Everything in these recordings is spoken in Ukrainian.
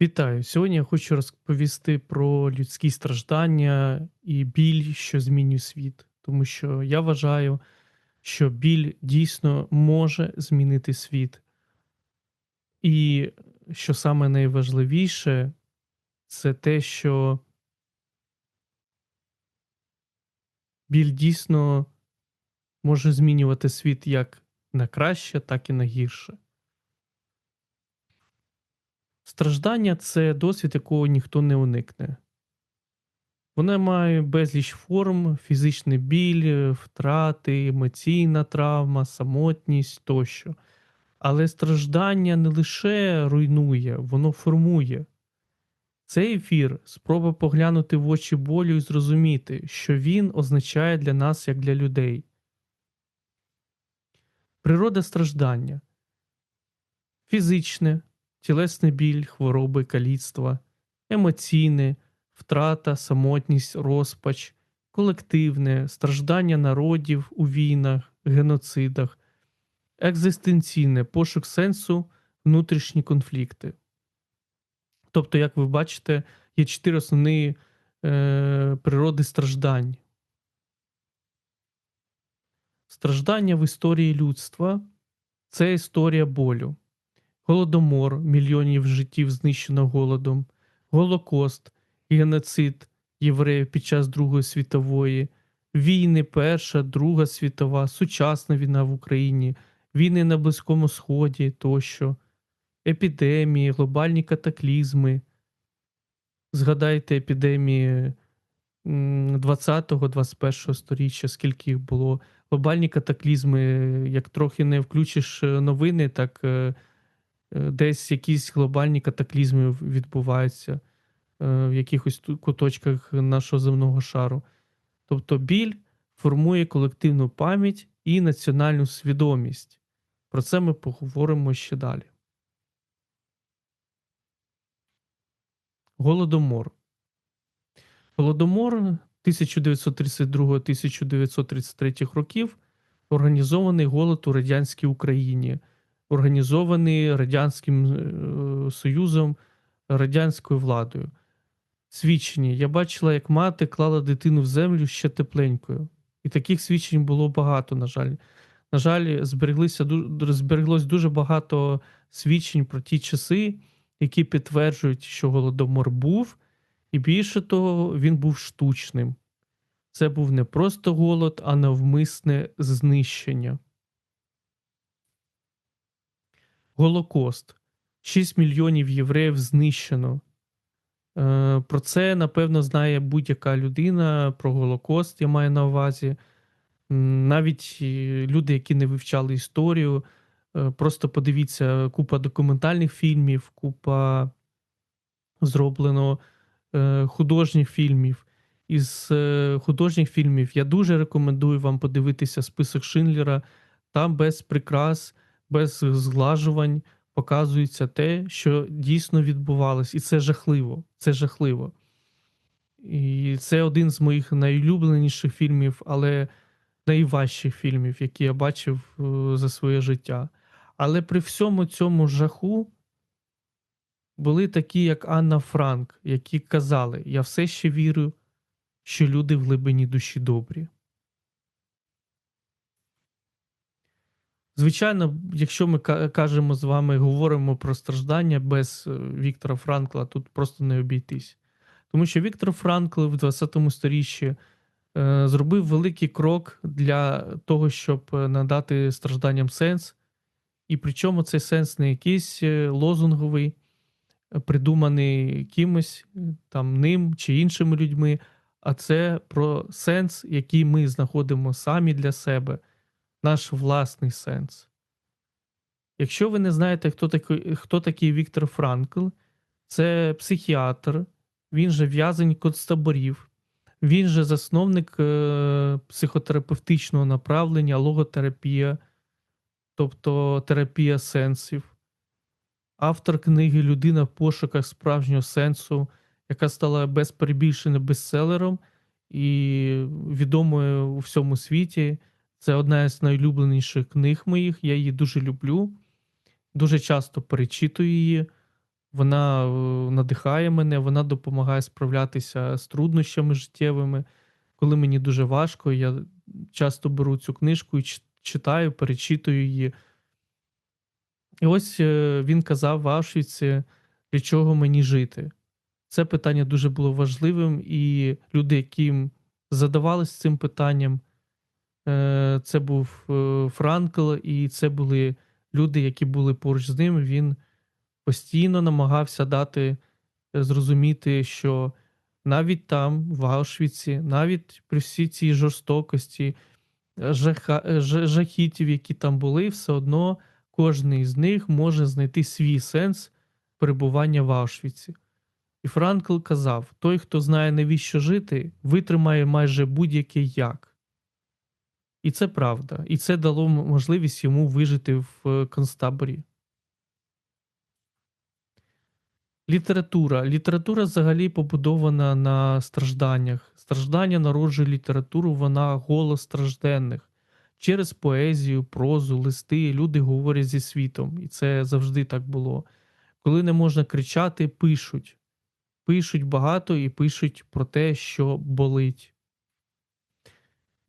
Вітаю! Сьогодні я хочу розповісти про людські страждання і біль, що змінює світ. Тому що я вважаю, що біль дійсно може змінити світ. І що саме найважливіше, це те, що біль дійсно може змінювати світ як на краще, так і на гірше. Страждання це досвід, якого ніхто не уникне. Вона має безліч форм: фізичний біль, втрати, емоційна травма, самотність тощо. Але страждання не лише руйнує, воно формує. Цей ефір спроба поглянути в очі болю і зрозуміти, що він означає для нас як для людей. Природа страждання фізичне, тілесний біль, хвороби, каліцтва, емоційне, втрата, самотність, розпач, колективне, страждання народів у війнах, геноцидах, екзистенційне пошук сенсу, внутрішні конфлікти. Тобто, як ви бачите, є чотири основні е, природи страждань. Страждання в історії людства це історія болю. Голодомор мільйонів життів знищено голодом, Голокост, геноцид євреїв під час Другої світової, війни Перша, Друга світова, сучасна війна в Україні, війни на Близькому Сході тощо, епідемії, глобальні катаклізми. Згадайте епідемії 20-21 століття, скільки їх було. Глобальні катаклізми, як трохи не включиш е, новини, так. Е, десь якісь глобальні катаклізми відбуваються е, в якихось куточках нашого земного шару. Тобто біль формує колективну пам'ять і національну свідомість. Про це ми поговоримо ще далі. Голодомор. Голодомор 1932-1933 років організований голод у радянській Україні організований Радянським е, Союзом, радянською владою. Свідчення. Я бачила, як мати клала дитину в землю ще тепленькою. І таких свідчень було багато, на жаль. На жаль, збереглися, збереглось дуже багато свідчень про ті часи, які підтверджують, що голодомор був, і більше того, він був штучним. Це був не просто голод, а навмисне знищення. Голокост. 6 мільйонів євреїв знищено. Е, про це, напевно, знає будь-яка людина про Голокост, я маю на увазі. Навіть люди, які не вивчали історію, е, просто подивіться, купа документальних фільмів, купа зроблено е, художніх фільмів. Із художніх фільмів я дуже рекомендую вам подивитися список Шиндлера. Там без прикрас без зглажувань показується те, що дійсно відбувалось, і це жахливо. Це жахливо. І це один з моїх найулюбленіших фільмів, але найважчих фільмів, які я бачив е, за своє життя. Але при всьому цьому жаху були такі, як Анна Франк, які казали: Я все ще вірю, що люди в глибині душі добрі. Звичайно, якщо ми кажемо з вами, говоримо про страждання без е, Віктора Франкла, тут просто не обійтись. Тому що Віктор Франкл в 20 сторіччі е, зробив великий крок для того, щоб е, надати стражданням сенс. І причому цей сенс не якийсь лозунговий, придуманий кимось, там ним чи іншими людьми, а це про сенс, який ми знаходимо самі для себе наш власний сенс. Якщо ви не знаєте, хто такий хто такий Віктор Франкл, це психіатр, він же в'язень концтаборів, він же засновник е, психотерапевтичного направлення, логотерапія, тобто терапія сенсів, автор книги Людина в пошуках справжнього сенсу, яка стала без перебільшення бестселером і відомою у всьому світі. Це одна з найулюбленіших книг моїх. Я її дуже люблю, дуже часто перечитую її. Вона, е, надихає мене, вона допомагає справлятися з труднощами життєвими. Коли мені дуже важко, я часто беру цю книжку і читаю, перечитую її. І ось, е, він казав в Аушвіці: "Для чого мені жити?" Це питання дуже було важливим, і люди, які задавались цим питанням, це був, е, Франкл, і це були люди, які були поруч з ним. Він постійно намагався дати е, зрозуміти, що навіть там, в Аушвіці, навіть при всій цій жорстокості, е, жаха е, ж жахіттів, які там були, все одно кожний із них може знайти свій сенс перебування в Аушвіці. І Франкл казав: "Той, хто знає, навіщо жити, витримає майже будь-яке як". І це правда. І це дало можливість йому вижити в е, концтаборі. Література. Література взагалі побудована на стражданнях. Страждання народжує літературу, вона голос стражденних. Через поезію, прозу, листи люди говорять зі світом, і це завжди так було. Коли не можна кричати, пишуть. Пишуть багато і пишуть про те, що болить.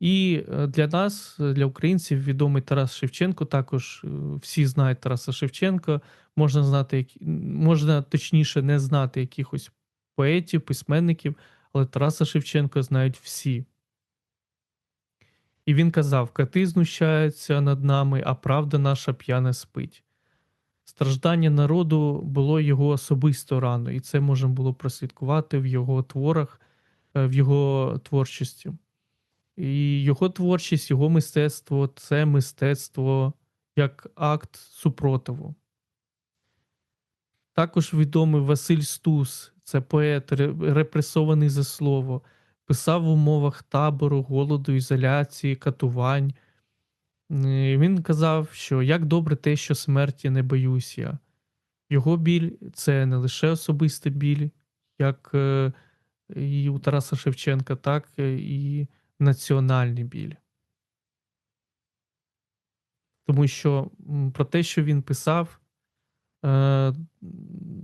І е, для нас, для українців, відомий Тарас Шевченко. Також е, всі знають Тараса Шевченка. Можна знати, можна точніше не знати якихось поетів, письменників, але Тараса Шевченка знають всі. І він казав: Кати знущаються над нами, а правда наша п'яна спить. Страждання народу було його особисто рано, і це можна було прослідкувати в його творах, е, в його творчості. І його творчість, його мистецтво це мистецтво як акт супротиву. Також відомий Василь Стус, це поет, репресований за слово, писав в умовах табору, голоду, ізоляції, катувань. Він казав, що як добре те, що смерті не боюсь я. Його біль це не лише особистий біль, як е, і у Тараса Шевченка, так і національний біль. Тому що про те, що він писав, е,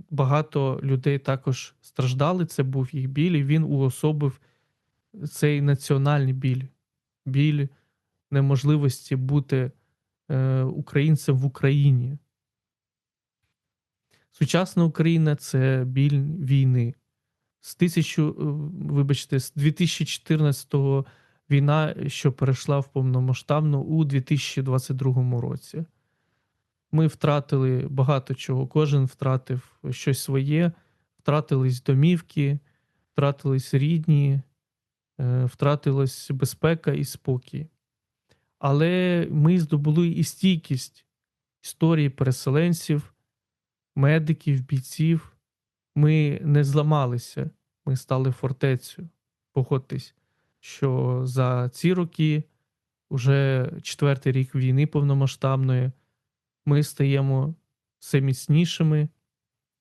багато людей також страждали, це був їх біль, і він уособив цей національний біль, біль неможливості бути е, українцем в Україні. Сучасна Україна це біль війни. З тисячу, е, вибачте, з 2014-го війна, що перейшла в повномасштабну у 2022 році. Ми втратили багато чого. Кожен втратив щось своє, втратились домівки, втратились рідні, е, втратилась безпека і спокій. Але ми здобули і стійкість історії переселенців, медиків, бійців. Ми не зламалися, ми стали фортецею. Погодьтесь, що за ці роки, уже четвертий рік війни повномасштабної, ми стаємо все міцнішими,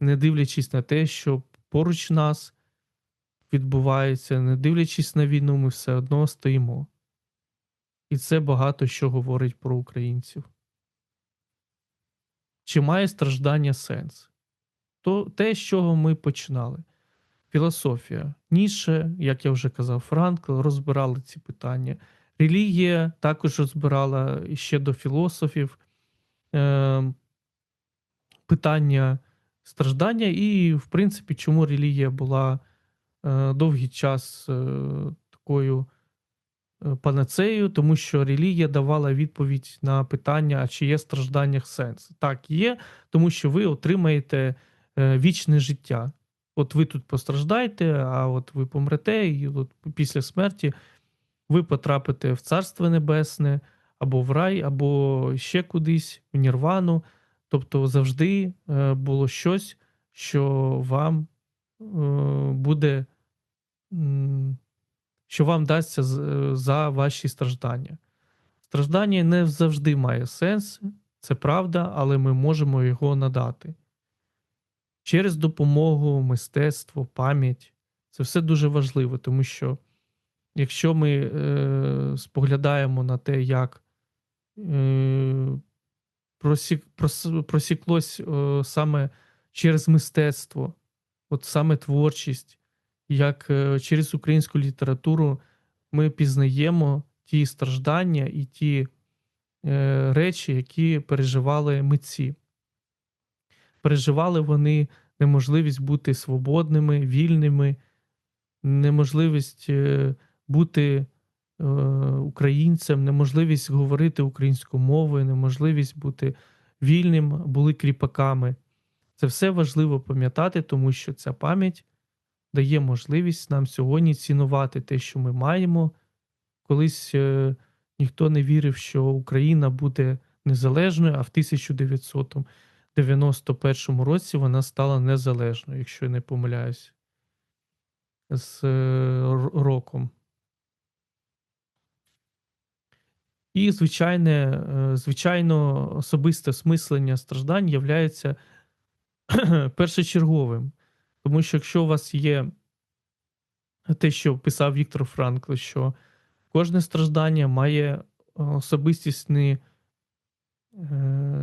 не дивлячись на те, що поруч нас відбувається, не дивлячись на війну, ми все одно стоїмо. І це багато що говорить про українців. Чи має страждання сенс? То те, з чого ми починали. Філософія. Ніше, як я вже казав, Франкл розбирали ці питання. Релігія також розбирала ще до філософів е, питання страждання, і, в принципі, чому релігія була е, довгий час е, такою Е, панацею, тому що релігія давала відповідь на питання, а чи є стражданнях сенс. Так, є, тому що ви отримаєте е, вічне життя. От ви тут постраждаєте, а от ви помрете, і от після смерті ви потрапите в Царство Небесне, або в рай, або ще кудись, в Нірвану. Тобто завжди е, було щось, що вам буде що вам дасться е, за ваші страждання. Страждання не завжди має сенс, це правда, але ми можемо його надати. Через допомогу, мистецтво, пам'ять це все дуже важливо, тому що якщо ми е, споглядаємо на те, як е, просік, прос, просіклось е, саме через мистецтво, от саме творчість, як е, через українську літературу ми пізнаємо ті страждання і ті е, речі, які переживали митці. Переживали вони неможливість бути свободними, вільними, неможливість е, бути е, українцем, неможливість говорити українською мовою, неможливість бути вільним, були кріпаками. Це все важливо пам'ятати, тому що ця пам'ять дає можливість нам сьогодні цінувати те, що ми маємо. Колись е, ніхто не вірив, що Україна буде незалежною, а в 1991 році вона стала незалежною, якщо я не помиляюсь, з е, роком. І звичайне, е, звичайно, особисте осмислення страждань являється першочерговим. Тому що якщо у вас є те, що писав Віктор Франкл, що кожне страждання має особистісні е,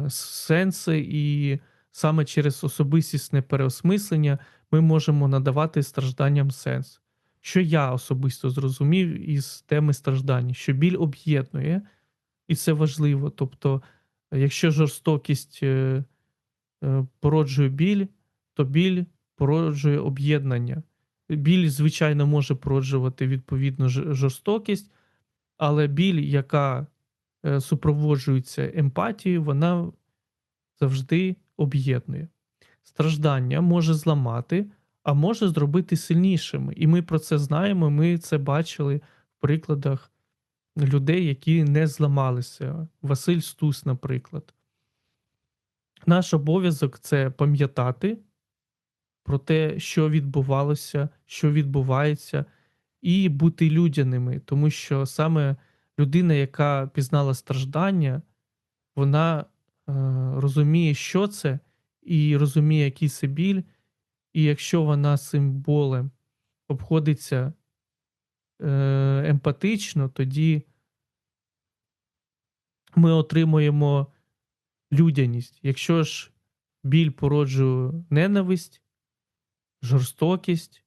сенси, і саме через особистісне переосмислення ми можемо надавати стражданням сенс. Що я особисто зрозумів із теми страждань, що біль об'єднує, і це важливо. Тобто, якщо жорстокість е, е, породжує біль, то біль породжує об'єднання. Біль, звичайно, може породжувати відповідно жорстокість, але біль, яка е, супроводжується емпатією, вона завжди об'єднує. Страждання може зламати, а може зробити сильнішими. І ми про це знаємо, ми це бачили в прикладах людей, які не зламалися. Василь Стус, наприклад. Наш обов'язок це пам'ятати про те, що відбувалося, що відбувається, і бути людяними, тому що саме людина, яка пізнала страждання, вона е, розуміє, що це, і розуміє, який це біль, і якщо вона з цим болем обходиться е, емпатично, тоді ми отримуємо людяність. Якщо ж біль породжує ненависть, жорстокість,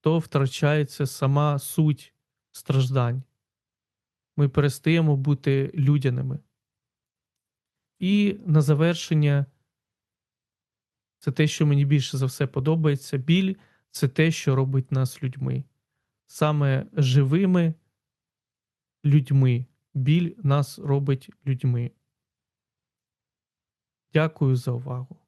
то втрачається сама суть страждань. Ми перестаємо бути людяними. І на завершення, це те, що мені більше за все подобається. Біль це те, що робить нас людьми. Саме живими людьми. Біль нас робить людьми. Дякую за увагу.